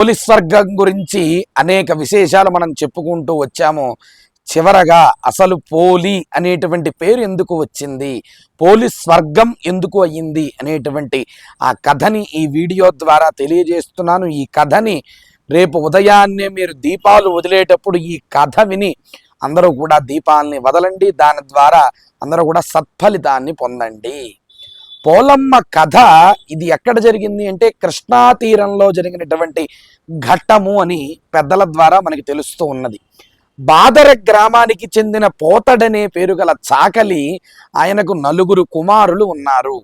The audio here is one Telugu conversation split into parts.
పోలీస్ స్వర్గం గురించి అనేక విశేషాలు మనం చెప్పుకుంటూ వచ్చాము. చివరగా అసలు పోలి అనేటువంటి పేరు ఎందుకు వచ్చింది? పోలీస్ స్వర్గం ఎందుకు అయ్యింది? అనేటువంటి ఆ కథని ఈ వీడియో ద్వారా తెలియజేస్తున్నాను. ఈ కథని రేపు ఉదయాన్నే మీరు దీపాలు వదిలేటప్పుడు ఈ కథ విని అందరూ కూడా దీపాలని వదలండి. దాని ద్వారా అందరూ కూడా సత్ఫలితాన్ని పొందండి. పోలమ్మ కథ ఇది ఎక్కడ జరిగింది అంటే కృష్ణా తీరంలో జరిగినటువంటి ఘట్టము అని పెద్దల ద్వారా మనకి తెలుస్తూ ఉన్నది. బాదర గ్రామానికి చెందిన పోతడనే పేరు గల చాకలి ఆయనకు నలుగురు కుమారులు ఉన్నారు.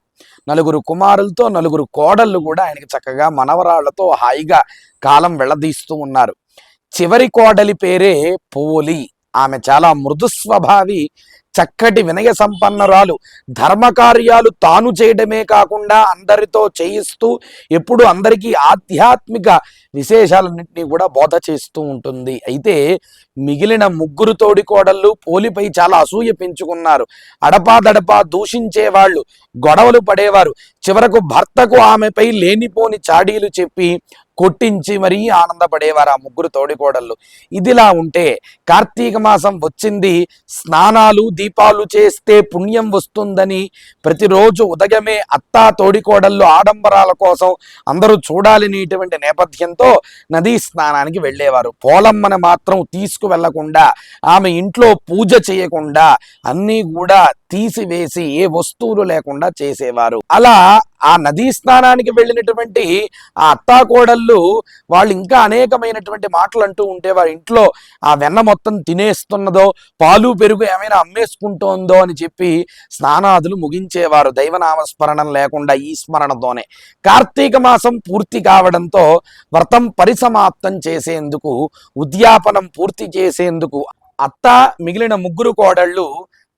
నలుగురు కుమారులతో నలుగురు కోడళ్ళు కూడా ఆయనకి చక్కగా మనవరాళ్ళతో హాయిగా కాలం వెళ్ళదీస్తూ ఉన్నారు. చివరి కోడలి పేరే పోలి. ఆమె చాలా మృదు స్వభావి చక్కటి వినయ సంపన్నరాలు. ధర్మకార్యాలు తాను చేయడమే కాకుండా అందరితో చేయిస్తూ ఎప్పుడు అందరికీ ఆధ్యాత్మిక విశేషాలన్నింటినీ కూడా బోధ చేస్తూ ఉంటుంది. అయితే మిగిలిన ముగ్గురు తోడికోడళ్ళు పోలిపై చాలా అసూయ పెంచుకున్నారు. అడపాదడపా దూషించేవాళ్ళు గొడవలు పడేవారు. చివరకు భర్తకు ఆమెపై లేనిపోని చాడీలు చెప్పి కొట్టించి మరీ ఆనందపడేవారు ఆ ముగ్గురు తోడికోడళ్ళు. ఇదిలా ఉంటే కార్తీక మాసం వచ్చింది స్నానాలు దీపాలు చేస్తే పుణ్యం వస్తుందని ప్రతిరోజు ఉదయమే అత్తా తోడికోడళ్ళు ఆడంబరాల కోసం అందరూ చూడాలనేటువంటి నేపథ్యంతో నదీ స్నానానికి వెళ్ళేవారు. పోలమ్మని మాత్రం తీసుకువెళ్ళకుండా ఆమె ఇంట్లో పూజ చేయకుండా అన్నీ కూడా తీసివేసి ఏ వస్తువులు లేకుండా చేసేవారు. అలా ఆ నదీ స్నానానికి వెళ్ళినటువంటి ఆ అత్తాకోడళ్ళు వాళ్ళు ఇంకా అనేకమైనటువంటి మాటలు అంటూ ఉంటే వారి ఇంట్లో ఆ వెన్న మొత్తం తినేస్తున్నదో పాలు పెరుగు ఏమైనా అమ్మేసుకుంటోందో అని చెప్పి స్నానాదులు ముగించేవారు. దైవనామస్మరణం లేకుండా ఈ స్మరణతోనే. కార్తీక మాసం పూర్తి కావడంతో వ్రతం పరిసమాప్తం చేసేందుకు ఉద్యాపనం పూర్తి చేసేందుకు అత్త మిగిలిన ముగ్గురు కోడళ్ళు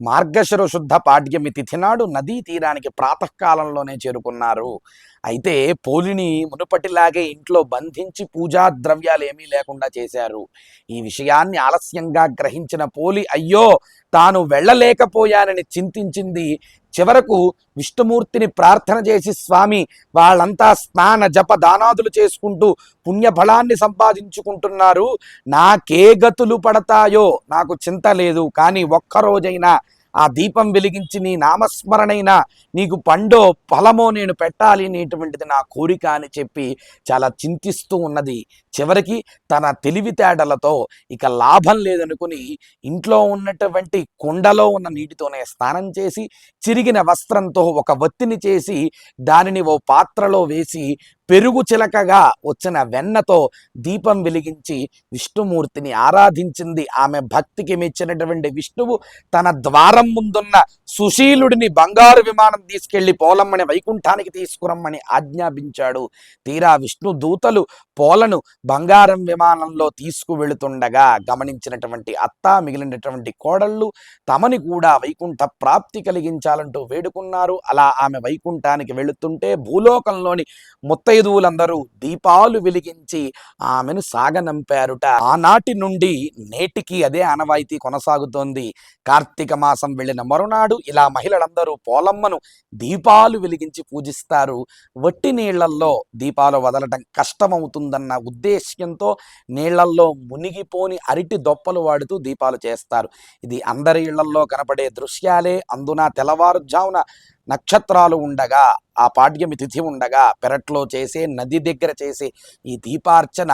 మార్గశిర శుద్ధ పాడ్యమి తిథి నాడు నదీ తీరానికి ప్రాతకాలంలోనే చేరుకున్నారు. అయితే పోలిని మునుపటిలాగే ఇంట్లో బంధించి పూజా ద్రవ్యాలు ఏమీ లేకుండా చేశారు. ఈ విషయాన్ని ఆలస్యంగా గ్రహించిన పోలి అయ్యో తాను వెళ్ళలేకపోయానని చింతించింది చివరకు విష్ణుమూర్తిని ప్రార్థన చేసి స్వామి వాళ్ళంతా స్నాన జప దానాదులు చేసుకుంటూ పుణ్యఫలాన్ని సంపాదించుకుంటున్నారు. నాకే గతులు పడతాయో నాకు చింత లేదు. కానీ ఒక్కరోజైనా ఆ దీపం వెలిగించి నీ నామస్మరణైనా నీకు పండో ఫలమో నేను పెట్టాలి అనేటువంటిది నా కోరిక అని చెప్పి చాలా చింతిస్తూ ఉన్నది. చివరికి తన తెలివితేటలతో ఇక లాభం లేదనుకుని ఇంట్లో ఉన్నటువంటి కుండలో ఉన్న నీటితోనే స్నానం చేసి చిరిగిన వస్త్రంతో ఒక వత్తిని చేసి దానిని ఓ పాత్రలో వేసి పెరుగు చిలకగా వచ్చిన వెన్నతో దీపం వెలిగించి విష్ణుమూర్తిని ఆరాధించింది. ఆమె భక్తికి మెచ్చినటువంటి విష్ణువు తన ద్వారం ముందున్న సుశీలుడిని బంగారు విమానం తీసుకెళ్ళి పోలమ్మని వైకుంఠానికి తీసుకురమ్మని ఆజ్ఞాపించాడు. తీరా విష్ణు దూతలు పోలను బంగారం విమానంలో తీసుకువెళుతుండగా గమనించినటువంటి అత్త మిగిలినటువంటి కోడళ్ళు తమని కూడా వైకుంఠ ప్రాప్తి కలిగించాలంటూ వేడుకున్నారు. అలా ఆమె వైకుంఠానికి వెళుతుంటే భూలోకంలోని ముత్తైదువులందరూ దీపాలు వెలిగించి ఆమెను సాగనంపారుట. ఆనాటి నుండి నేటికి అదే ఆనవాయితీ కొనసాగుతోంది. కార్తీక మాసం వెళ్ళిన మరునాడు ఇలా మహిళలందరూ పోలమ్మను దీపాలు వెలిగించి పూజిస్తారు. వట్టి నీళ్ళల్లో దీపాలు వదలటం కష్టమవుతుందన్న ఉద్దేశ్యంతో నీళ్ళల్లో మునిగిపోని అరటి దొప్పలు వాడుతూ దీపాలు చేస్తారు. ఇది అందరి ఇళ్ళల్లో కనపడే దృశ్యాలే. అందున తెల్లవారుజామున నక్షత్రాలు ఉండగా ఆ పాడ్యమి తిథి ఉండగా పెరట్లో చేసే నది దగ్గర చేసే ఈ దీపార్చన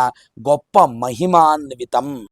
గొప్ప మహిమాన్వితం.